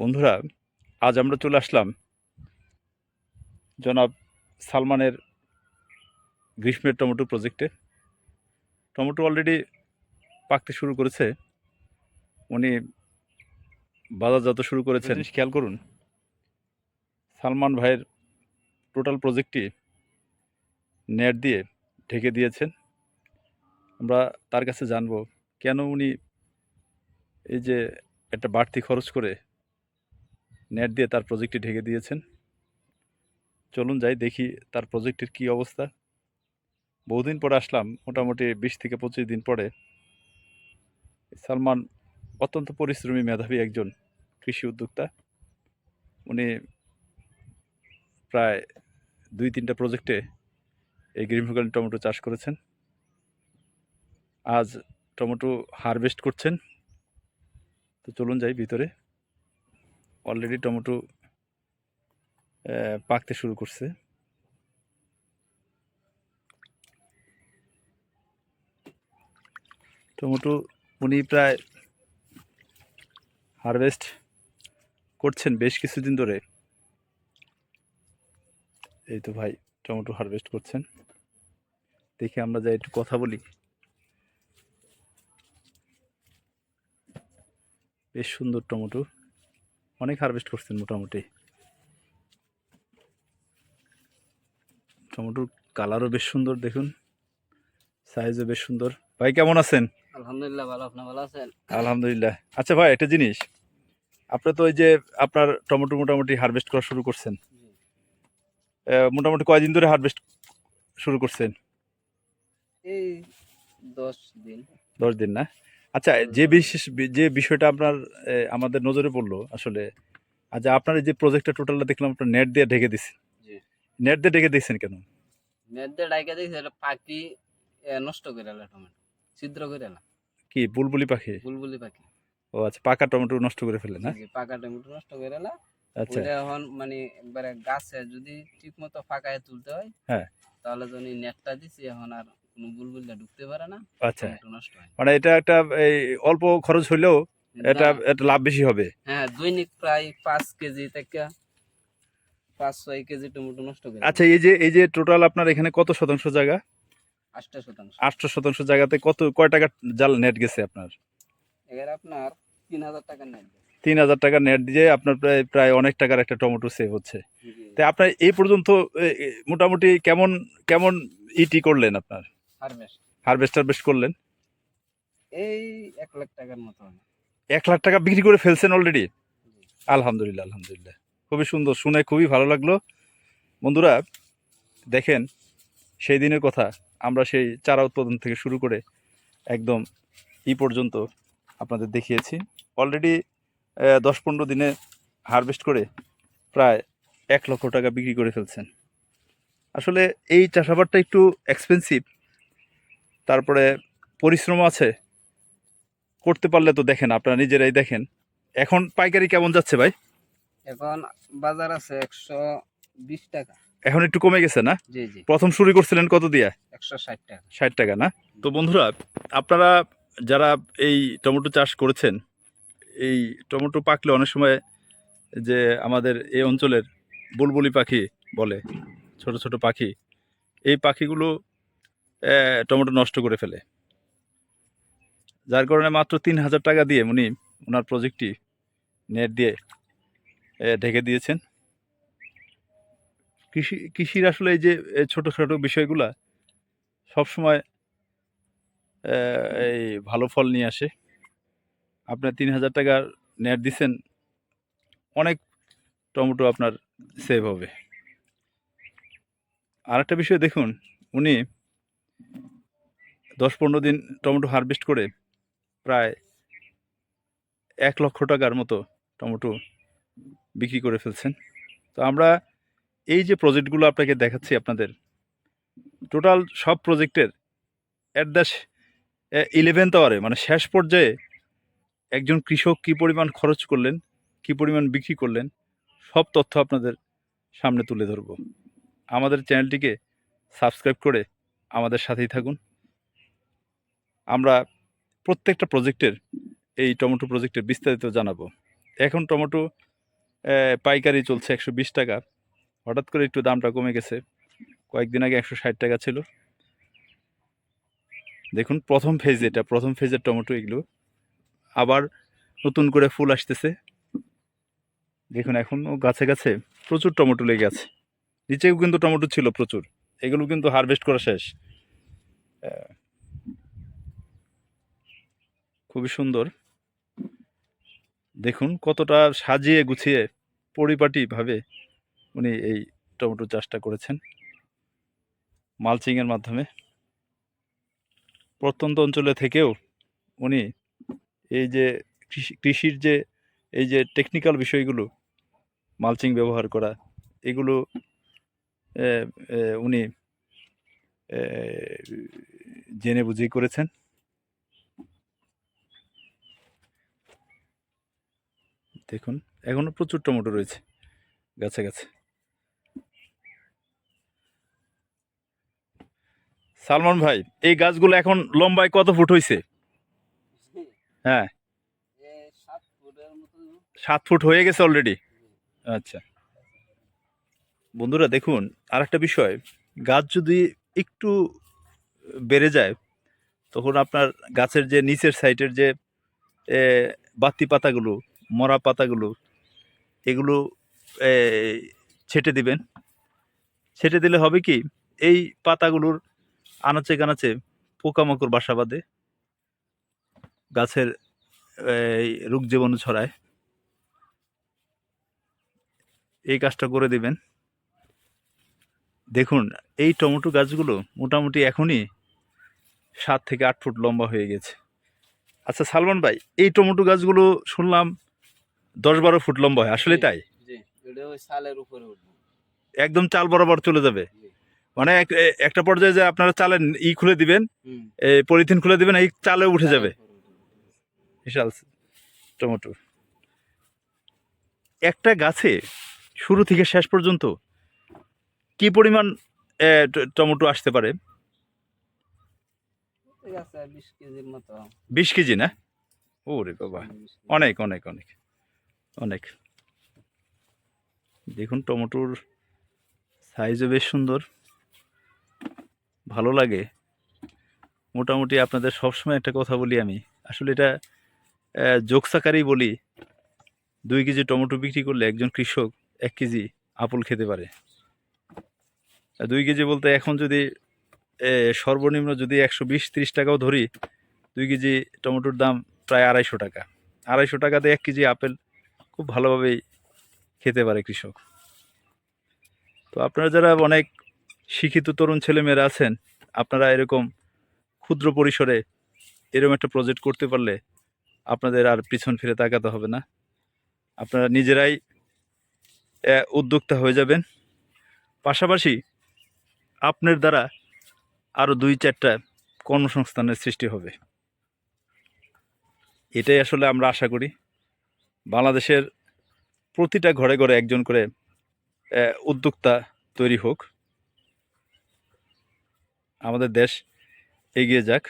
বন্ধুরা, আজ আমরা চলে আসলাম জনাব সালমানের গ্রীষ্মের টমেটো প্রজেক্টে টমেটো অলরেডি পাকতে শুরু করেছে। উনি বাজারজাত শুরু করেছেন। খেয়াল করুন, সালমান ভাইয়ের টোটাল প্রজেক্টটি নেট দিয়ে ঢেকে দিয়েছেন। আমরা তার কাছে জানব, কেন উনি এই যে একটা বাড়তি খরচ করে নেট দিয়ে তার প্রজেক্টটি ঢেকে দিয়েছেন। চলুন যাই, দেখি তার প্রজেক্টের কি অবস্থা। বহুদিন পরে আসলাম, মোটামুটি বিশ থেকে পঁচিশ দিন পরে। সালমান অত্যন্ত পরিশ্রমী মেধাবী একজন কৃষি উদ্যোক্তা। উনি প্রায় দুই তিনটা প্রজেক্টে এই গ্রীষ্মকালীন টমেটো চাষ করেছেন। আজ টমেটো হারভেস্ট করছেন। তো চলুন যাই ভিতরে। অলরেডি টমেটো পাকতে শুরু করছে। টমেটো উনি প্রায় হারভেস্ট করছেন বেশ কিছুদিন ধরে। এই তো ভাই, টমেটো হারভেস্ট করছেন। দেখে আমরা যাই একটু কথা বলি। বেশ সুন্দর টমেটো। অনেক হারভেস্ট করছেন মোটামুটি। টমেটোর কালারও বেশ সুন্দর দেখুন। সাইজও বেশ সুন্দর। ভাই কেমন আছেন? আলহামদুলিল্লাহ ভালো। আপনি ভালো আছেন? আলহামদুলিল্লাহ। আচ্ছা ভাই একটা জিনিস। আপনি তো ওই যে আপনার টমেটো মোটামুটি হারভেস্ট করা শুরু করছেন। মোটামুটি কয়দিন ধরে হারভেস্ট শুরু করছেন? এই দশ দিন। দশ দিন না? আচ্ছা যে বিশেষ যে বিষয়টা আপনার আমাদের নজরে পড়ল আসলে আচ্ছা আপনার যে প্রজেক্টটা টোটালটা দেখলাম আপনার নেট দিয়ে ঢেকে দিচ্ছেন। নেট দিয়ে ঢেকে দিচ্ছেন কেন? নেট দিয়ে ডাইকা দেখছি এটা পাখি নষ্ট করে এলা টমেটো ছিদ্র করে এলা। কি বুলবুলি পাখি? বুলবুলি পাখি। ও আচ্ছা পাকা টমেটো নষ্ট করে ফেলে না? পাকা টমেটো নষ্ট করে এলা। আচ্ছা। এখন মানে একবারে গাছে যদি ঠিক মতো ফাঁকায় তুলতে হয় হ্যাঁ। তাহলে যদি নেটটা দিছি এখন আর কোনো বুলবুলিটা ঢুকতে পারে না আচ্ছা। নষ্ট হয়। মানে এটা একটা এই অল্প খরচ হইলেও এটা না, এটা লাভ বেশি হবে। হ্যাঁ দৈনিক প্রায় পাঁচ কেজি থেকে পাঁচ ছয় কেজি টমেটো নষ্ট করে আচ্ছা এই যে এই যে টোটাল আপনার এখানে কত শতাংশ জায়গা? আটটা শতাংশ। আটশো শতাংশ জায়গাতে কত কয় টাকা জাল নেট গেছে আপনার? এখানে আপনার তিন হাজার টাকা নেট তিন হাজার টাকা নেট দিয়ে আপনার প্রায় প্রায় অনেক টাকার একটা টমেটো সেভ হচ্ছে। তাই আপনার এই পর্যন্ত মোটামুটি কেমন কেমন ইটি করলেন আপনার? হারভেস্ট হারভেস্ট করলেন? এই এক লাখ টাকার মতো। এক লাখ টাকা বিক্রি করে ফেলছেন অলরেডি আলহামদুলিল্লাহ আলহামদুলিল্লাহ। খুবই সুন্দর শুনে খুবই ভালো লাগল। বন্ধুরা দেখেন সেই দিনের কথা আমরা সেই চারা উৎপাদন থেকে শুরু করে একদম ই পর্যন্ত আপনাদের দেখিয়েছি। অলরেডি দশ পনেরো দিনে হারভেস্ট করে প্রায় এক লক্ষ টাকা বিক্রি করে ফেলছেন। আসলে এই চাষাবাদটা একটু এক্সপেন্সিভ তারপরে পরিশ্রম আছে? করতে পারলে তো দেখেন আপনারা নিজেরাই দেখেন। এখন পাইকারি কেমন যাচ্ছে ভাই? এখন বাজার আছে একশো বিশ টাকা। এখন একটু কমে গেছে না? জি জি। প্রথম শুরু করছিলেন কত দিয়া? একশো ষাট টাকা। ষাট টাকা না? তো বন্ধুরা আপনারা যারা এই টমেটো চাষ করেছেন এই টমেটো পাকলে অনেক সময় যে আমাদের এই অঞ্চলের বুলবুলি পাখি বলে ছোট ছোট পাখি এই পাখিগুলো টমেটো নষ্ট করে ফেলে। যার কারণে মাত্র তিন হাজার টাকা দিয়ে উনি ওনার প্রজেক্টটি নেট দিয়ে ঢেকে দিয়েছেন। কৃষি কৃষির আসলে এই যে এ, ছোট ছোট বিষয়গুলা সবসময় এই ভালো ফল নিয়ে আসে। আপনার তিন হাজার টাকার নেট দিছেন অনেক টমেটো আপনার সেভ হবে। আরেকটা বিষয় দেখুন উনি দশ পনেরো দিন টমেটো হারভেস্ট করে প্রায় এক লক্ষ টাকার মতো টমেটো বিক্রি করে ফেলছেন। তো আমরা এই যে প্রজেক্টগুলো আপনাকে দেখাচ্ছি আপনাদের টোটাল সব প্রজেক্টের অ্যাট দ্য ইলেভেন্থ আওয়ারে মানে শেষ পর্যায়ে একজন কৃষক কী পরিমাণ খরচ করলেন, কী পরিমাণ বিক্রি করলেন, সব তথ্য আপনাদের সামনে তুলে ধরব। আমাদের চ্যানেলটিকে সাবস্ক্রাইব করে আমাদের সাথেই থাকুন। আমরা প্রত্যেকটা প্রজেক্টের, এই টমেটো প্রজেক্টের বিস্তারিত জানাব। এখন টমেটো পাইকারি চলছে একশো বিশ টাকা। হঠাৎ করে একটু দামটা কমে গেছে। কয়েকদিন আগে একশো ষাট টাকা ছিল। দেখুন, প্রথম ফেজ এটা, প্রথম ফেজের টমেটো এগুলো। আবার নতুন করে ফুল আসতেছে। দেখুন এখনও গাছে গাছে প্রচুর টমেটো লেগে আছে। নিচেও কিন্তু টমেটো ছিল প্রচুর। এগুলো কিন্তু হারভেস্ট করা শেষ। খুবই সুন্দর। দেখুন কতটা সাজিয়ে গুছিয়ে পরিপাটিভাবে উনি এই টমেটো চাষটা করেছেন। মালচিংয়ের মাধ্যমে। প্রত্যন্ত অঞ্চলে থেকেও উনি এই যে কৃষি কৃষির যে এই যে টেকনিক্যাল বিষয়গুলো, মালচিং ব্যবহার করা, এগুলো উনি জেনে বুঝেই করেছেন। দেখুন এখনও প্রচুর টমেটো রয়েছে গাছে গাছে। সালমান ভাই এই গাছগুলো এখন লম্বায় কত ফুট হয়েছে হ্যাঁ। সাত ফুট হয়ে গেছে অলরেডি আচ্ছা। বন্ধুরা, দেখুন আর একটা বিষয়, গাছ যদি একটু বেড়ে যায়, তখন আপনার গাছের যে নিচের সাইডের যে বাতি পাতাগুলো, মরা পাতাগুলো, এগুলো ছেটে দিবেন। ছেটে দিলে হবে কি, এই পাতাগুলোর আনাচে কানাচে পোকামাকড় বাসা বাঁধে, গাছের রোগ জীবাণু ছড়ায়। এই কাজটা করে দিবেন। দেখুন এই টমেটো গাছগুলো মোটামুটি এখনই সাত থেকে আট ফুট লম্বা হয়ে গেছে। আচ্ছা সালমান ভাই এই টমেটো গাছগুলো শুনলাম দশ বারো ফুট লম্বা হয় আসলে তাই? একদম চাল বরাবর চলে যাবে। মানে এক- একটা পর্যায়ে যে আপনারা চালের ই খুলে দিবেন এই পলিথিন খুলে দিবেন এই চালে উঠে যাবে। বিশাল টমেটো। একটা গাছে শুরু থেকে শেষ পর্যন্ত কি পরিমাণ টমেটো আসতে পারে? বিশ কেজি না? ওরে বাবা। Hmm, 20 kg. অনেক অনেক অনেক অনেক। দেখুন টমেটোর সাইজও বেশ সুন্দর। ভালো লাগে। মোটামুটি আপনাদের সবসময় একটা কথা বলি আমি। আসলে এটা জোকসাকারই বলি। দুই কেজি টমেটো বিক্রি করলে একজন কৃষক এক কেজি আপেল খেতে পারে। দুই কেজি বলতে এখন যদি সর্বনিম্ন যদি একশো বিশ ত্রিশ টাকাও ধরি, দুই কেজি টমেটোর দাম প্রায় আড়াইশো টাকা। আড়াইশো টাকাতে এক কেজি আপেল খুব ভালোভাবেই খেতে পারে কৃষক। তো আপনারা যারা অনেক শিক্ষিত তরুণ ছেলেমেয়েরা আছেন, আপনারা এরকম ক্ষুদ্র পরিসরে এরকম একটা প্রজেক্ট করতে পারলে আপনাদের আর পিছন ফিরে তাকাতে হবে না। আপনারা নিজেরাই উদ্যোক্তা হয়ে যাবেন। পাশাপাশি আপনার দ্বারা আরও দুই চারটা কর্মসংস্থানের সৃষ্টি হবে। এটাই আসলে আমরা আশা করি। বাংলাদেশের প্রতিটা ঘরে ঘরে একজন করে উদ্যোক্তা তৈরি হোক। আমাদের দেশ এগিয়ে যাক।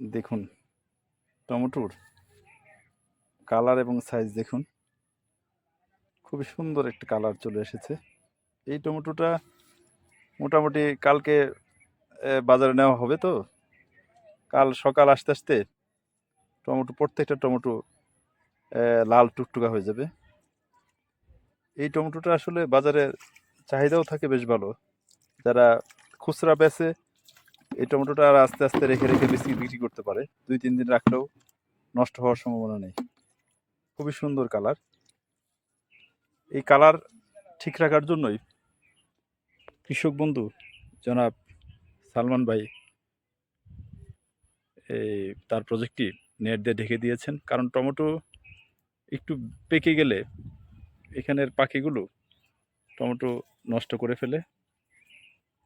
দেখুন, টমেটোর কালার এবং সাইজ দেখুন। খুবই সুন্দর একটা কালার চলে এসেছে। এই টমেটোটা মোটামুটি কালকে বাজারে নেওয়া হবে তো। কাল সকাল আসতে আসতে টমেটো, প্রত্যেকটা টমেটো লাল টুকটুকা হয়ে যাবে। এই টমেটোটা আসলে বাজারে চাহিদাও থাকে বেশ ভালো। যারা খুচরা বেচে এই টমেটোটা আর আস্তে আস্তে রেখে রেখে বেশি বিক্রি করতে পারে, দুই, তিন দিন রাখলেও নষ্ট হওয়ার সম্ভাবনা নেই। খুবই সুন্দর কালার। এই কালার ঠিক রাখার জন্যই কৃষক বন্ধু, জনাব সালমান ভাই, এই তার প্রজেক্টটি নেট দিয়ে ঢেকে দিয়েছেন। কারণ টমেটো একটু পেকে গেলে এখানের পাখিগুলো টমেটো নষ্ট করে ফেলে,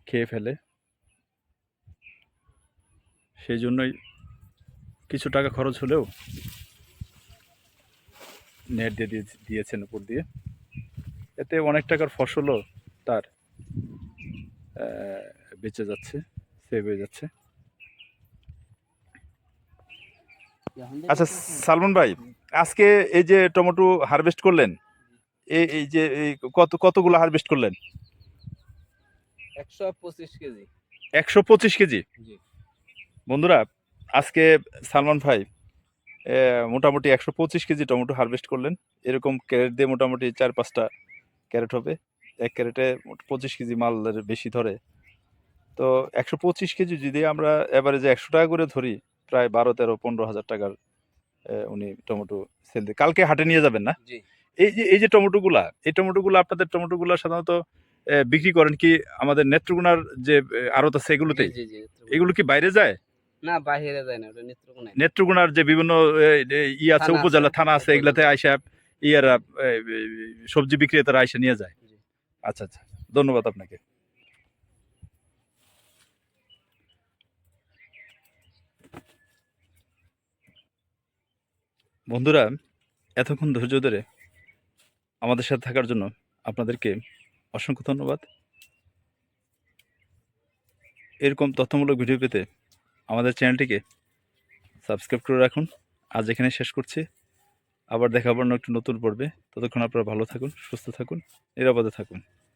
খেয়ে ফেলে। সেই জন্যই কিছু টাকা খরচ হলেও নেট দিয়ে দিয়ে- দিয়েছেন উপর দিয়ে। এতে অনেক টাকার ফসলও তার বেঁচে যাচ্ছে সেভ হয়ে যাচ্ছে। আচ্ছা সালমান ভাই আজকে এই যে টমেটো হারভেস্ট করলেন এই এই যে এই কত কতগুলো হারভেস্ট করলেন? একশো পঁচিশ কেজি। একশো পঁচিশ কেজি? বন্ধুরা আজকে সালমান ভাই মোটামুটি একশো পঁচিশ কেজি টমেটো হারভেস্ট করলেন। এরকম ক্যারেট দিয়ে মোটামুটি চার পাঁচটা ক্যারেট হবে। এক ক্যারেটে পঁচিশ কেজি মালের বেশি ধরে। তো একশো পঁচিশ কেজি যদি আমরা এভারেজে একশো টাকা করে ধরি প্রায় বারো তেরো পনেরো হাজার টাকার উনি টমেটো সেল দিয়ে। কালকে হাটে নিয়ে যাবেন না? এই যে এই যে টমেটোগুলা এই টমেটোগুলো আপনাদের টমেটোগুলো সাধারণত বিক্রি করেন কি আমাদের নেত্রকোনার যে আড়ত আছে এগুলোতেই নেত্রকোনা। এগুলো কি বাইরে যায়? না বাহিরে যায় না ওটা নেত্রকোনায়। নেত্রকোনার যে বিভিন্ন ই আছে উপজেলা থানা আছে এগুলাতে আইসা ইয়ারা সবজি বিক্রেতারা আইসা নিয়ে যায়। আচ্ছা আচ্ছা। ধন্যবাদ আপনাকে। বন্ধুরা, এতক্ষণ ধৈর্য ধরে আমাদের সাথে থাকার জন্য আপনাদেরকে অসংখ্য ধন্যবাদ। এরকম তথ্যমূলক ভিডিও পেতে আমাদের চ্যানেলটিকে সাবস্ক্রাইব করে রাখুন। আজ এখানে শেষ করছি। আবার দেখা হবে একটু নতুন পর্বে। ততক্ষণ আপনারা ভালো থাকুন, সুস্থ থাকুন, নিরাপদে থাকুন।